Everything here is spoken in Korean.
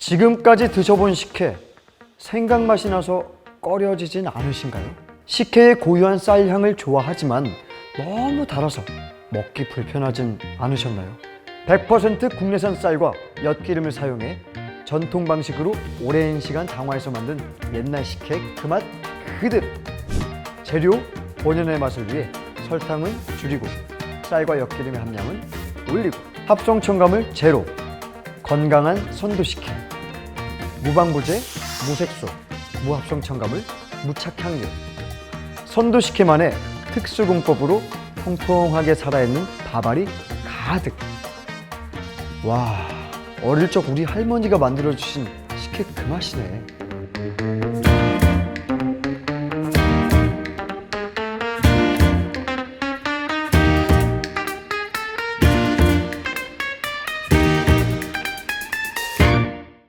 지금까지 드셔본 식혜 생강 맛이 나서 꺼려지진 않으신가요? 식혜의 고유한 쌀 향을 좋아하지만 너무 달아서 먹기 불편하진 않으셨나요? 100% 국내산 쌀과 엿기름을 사용해 전통 방식으로 오랜 시간 장화해서 만든 옛날 식혜 그 맛 그대로 재료 본연의 맛을 위해 설탕은 줄이고 쌀과 엿기름의 함량은 올리고 합성 첨가물 제로 건강한 선도식혜 무방부제 무색소 무합성 첨가물 무착향료 선도식혜만의 특수공법으로 통통하게 살아있는 밥알이 가득. 와 어릴 적 우리 할머니가 만들어주신 식혜 그 맛이네